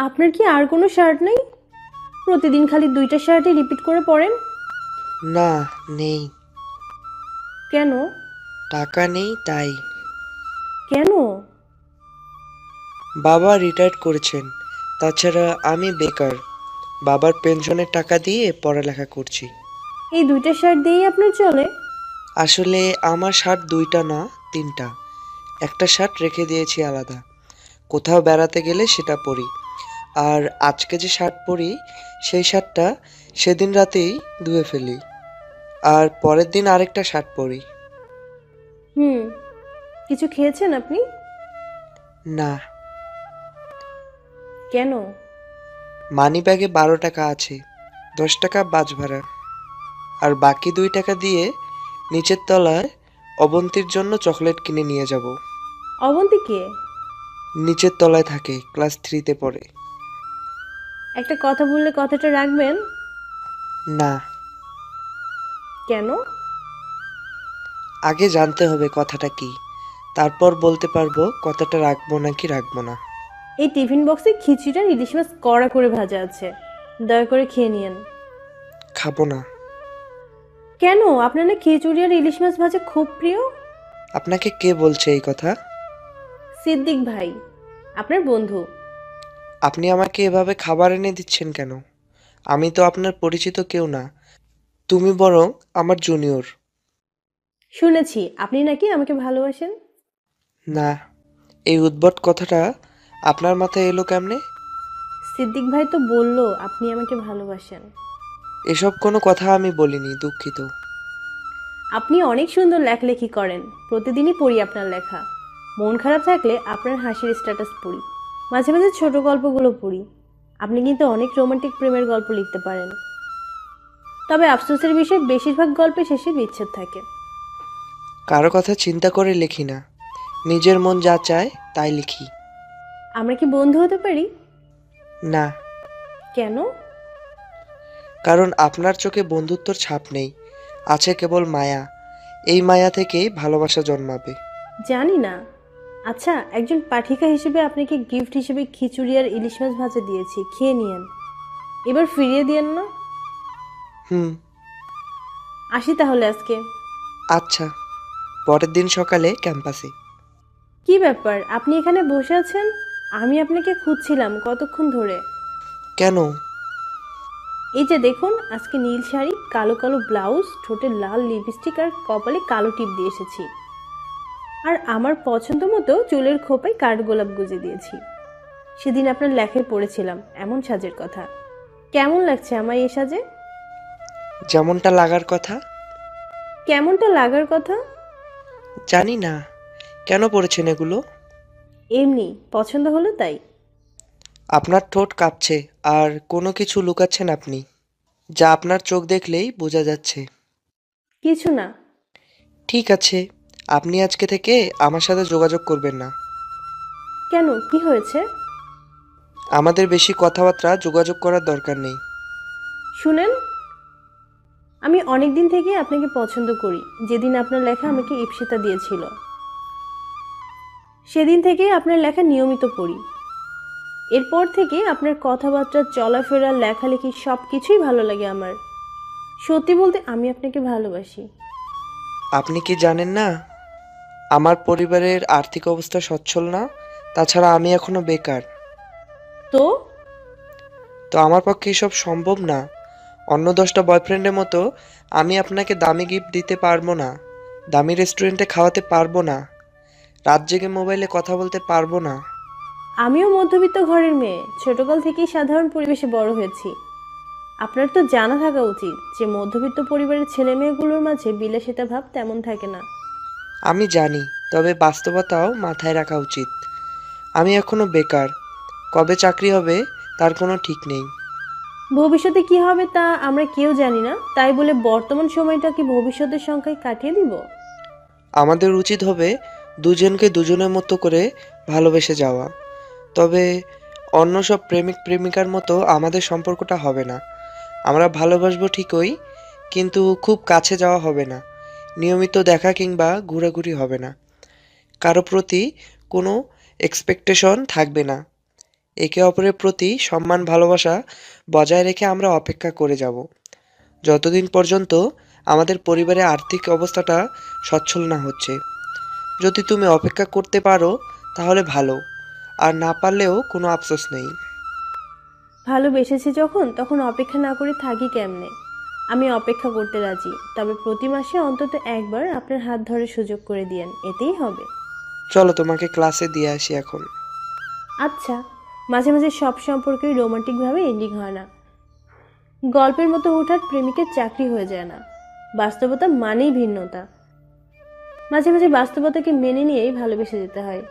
আপনার কি আর কোনো শার্ট নেই? প্রতিদিন খালি দুইটা শার্টই রিপিট করে পরেন। না নেই। কেন? টাকা নেই তাই। কেন? বাবা রিটায়ার করেছেন। তাছাড়া আমি বেকার। বাবার পেনশনের টাকা দিয়ে পড়ালেখা করছি। এই দুইটা শার্ট দিয়েই আপনার চলে? আসলে আমার শার্ট দুইটা না তিনটা। একটা শার্ট রেখে দিয়েছি আলাদা। কোথাও বেড়াতে গেলে সেটা পরি। আর আজকে যে শার্ট পরি সেই শার্টটা সেদিন রাতেই ধুয়ে ফেলি। আর পরের দিন আরেকটা শার্ট পরি। হুম কিছু খেয়েছেন আপনি? না। কেন? মানি ব্যাগে বারো টাকা আছে দশ টাকা বাজ ভাড়া। আর বাকি দুই টাকা দিয়ে নিচের তলায় অবন্তির জন্য চকলেট কিনে নিয়ে যাব। অবন্তি কে? নিচের তলায় থাকে ক্লাস থ্রিতে পড়ে। একটা কথা বললে কথাটা রাখবেন? না। কেন? আগে জানতে হবে কথাটা কি। তারপর বলতে পারব কথাটা রাখব নাকি রাখব না। এই টিফিন বক্সে খিচুড়িটা ইলিশ মাছ কড়া করে ভাজা আছে। দয়া করে খেয়ে নিয়েন। খাব না। কেন? আপনার না খিচুড়ি আর ইলিশ মাছ ভাজা খুব প্রিয়। আপনাকে কে বলছে এই কথা? সিদ্দিক ভাই আপনার বন্ধু। আপনি আমাকে এভাবে খাবার এনে দিচ্ছেন কেন? আমি তো আপনার পরিচিত কেউ না। তুমি বরং আমার জুনিয়র। শুনেছি। আপনি নাকি আমাকে ভালোবাসেন? না। এই উদ্ভট কথাটা আপনার মাথায় এলো কেমনে? সিদ্দিক ভাই তো বলল আপনি আমাকে ভালোবাসেন। এসব কোনো কথা আমি বলিনি দুঃখিত। আপনি অনেক সুন্দর লেখালেখি করেন। প্রতিদিনই পড়ি আপনার লেখা। মন খারাপ থাকলে আপনার হাসির স্ট্যাটাস পড়ি। মাঝে মাঝে ছোট গল্পগুলো পড়ি। আপনি কিন্তু অনেক রোমান্টিক প্রেমের গল্প লিখতে পারেন। তবে আফসোসের বিষয় বেশিরভাগ গল্পে শেষে বিচ্ছেদ থাকে। কারও কথা চিন্তা করে লিখি না। নিজের মন যা চায় তাই লিখি। আমরা কি বন্ধু হতে পারি? না। কেন? কারণ আপনার চোখে বন্ধুত্বর ছাপ নেই। আছে কেবল মায়া। এই মায়া থেকেই ভালোবাসা জন্মাবে। জানি না। আচ্ছা একজন পাঠিকা হিসেবে আপনাকে গিফট হিসেবে খিচুড়ি আর ইলিশ মাছ ভাজা দিয়েছি খেয়ে নিয়েন। এবার ফিরিয়ে দিয়েন না? হুম। আসি তাহলে আজকে। আচ্ছা পরের দিন সকালে ক্যাম্পাসে। কি ব্যাপার? আপনি এখানে বসে আছেন? আমি আপনাকে খুঁজছিলাম কতক্ষণ ধরে। কেন? এই যে দেখুন আজকে নীল শাড়ি কালো কালো ব্লাউজ ঠোঁটে লাল লিপস্টিক আর কপালে কালো টিপ দিয়ে এসেছি। আর আমার পছন্দ মতো চুলের খোপায় কাঠগোলাপ গুজে দিয়েছি। সেদিন আপনার লেখায় পড়েছিলাম এমন সাজের কথা। কেমন লাগছে আমার এই সাজে? যেমনটা লাগার কথা? কেমনটা লাগার কথা? জানি না। কেন পড়েছেন এগুলো? এমনি পছন্দ হলো তাই। আপনার ঠোঁট কাঁপছে আর কোনো কিছু লুকাচ্ছেন আপনি যা আপনার চোখ দেখলেই বোঝা যাচ্ছে। কিছু না। ঠিক আছে। আপনি আজকে থেকে আমার সাথে যোগাযোগ করবেন না। কেন? কি হয়েছে? আমাদের বেশি কথাবার্তা যোগাযোগ করার দরকার নেই। শুনেন আমি অনেক দিন থেকে আপনাকে পছন্দ করি। যেদিন আপনার লেখা আমাকে ইপসিতা দিয়েছিল। সেদিন থেকে আপনার লেখা নিয়মিত পড়ি। এরপর থেকে আপনার কথাবার্তা চলাফেরা লেখালেখি সব কিছুই ভালো লাগে আমার। সত্যি বলতে আমি আপনাকে ভালোবাসি। আপনি কি জানেন না আমার পরিবারের আর্থিক অবস্থা সচ্ছল না তাছাড়া আমি এখনও বেকার। তো? তো আমার পক্ষে এসব সম্ভব না। অন্য দশটা বয়ফ্রেন্ডের মতো আমি আপনাকে দামি গিফট দিতে পারব না দামি রেস্টুরেন্টে খাওয়াতে পারব না রাত জেগে মোবাইলে কথা বলতে পারব না। আমিও মধ্যবিত্ত ঘরের মেয়ে ছোটকাল থেকেই সাধারণ পরিবেশে বড় হয়েছি। আপনার তো জানা থাকা উচিত যে মধ্যবিত্ত পরিবারের ছেলে মেয়েগুলোর মাঝে বিলাসিতা ভাব তেমন থাকে না। আমি জানি তবে বাস্তবতাও মাথায় রাখা উচিত। আমি এখনও বেকার। কবে চাকরি হবে তার কোনো ঠিক নেই। ভবিষ্যতে কি হবে তা আমরা কেউ জানি না তাই বলে বর্তমান সময়টা কি ভবিষ্যতের সংখ্যায় কাটিয়ে দিব? আমাদের উচিত হবে দুজনকে দুজনের মতো করে ভালোবেসে যাওয়া। তবে অন্য সব প্রেমিক প্রেমিকার মতো আমাদের সম্পর্কটা হবে না। আমরা ভালোবাসবো ঠিকই কিন্তু খুব কাছে যাওয়া হবে না। নিয়মিত দেখা কিংবা ঘোরাঘুরি হবে না। কারও প্রতি কোনো এক্সপেকটেশন থাকবে না। একে অপরের প্রতি সম্মান, ভালোবাসা বজায় রেখে আমরা অপেক্ষা করে যাব। যতদিন পর্যন্ত আমাদের পরিবারের আর্থিক অবস্থাটা সচ্ছল না হচ্ছে। যদি তুমি অপেক্ষা করতে পারো, তাহলে ভালো। আর না পারলেও কোনো আফসোস নেই। ভালোবেসেছি যখন, তখন অপেক্ষা না করে থাকি কেমনে? আমি অপেক্ষা করতে রাজি। তবে প্রতি মাসে অন্তত একবার আপনার হাত ধরে সুযোগ করে দিয়েন। এতেই হবে। চলো তোমাকে ক্লাসে দিয়ে আসি এখন। আচ্ছা। মাঝে মাঝে সব সম্পর্কেই রোমান্টিকভাবে এন্ডিং হয় না। গল্পের মতো হুটহাট প্রেমিকের চাকরি হয়ে যায় না। বাস্তবতা মানেই ভিন্নতা। মাঝে মাঝে বাস্তবতাকে মেনে নিয়েই ভালোবেসে যেতে হয়।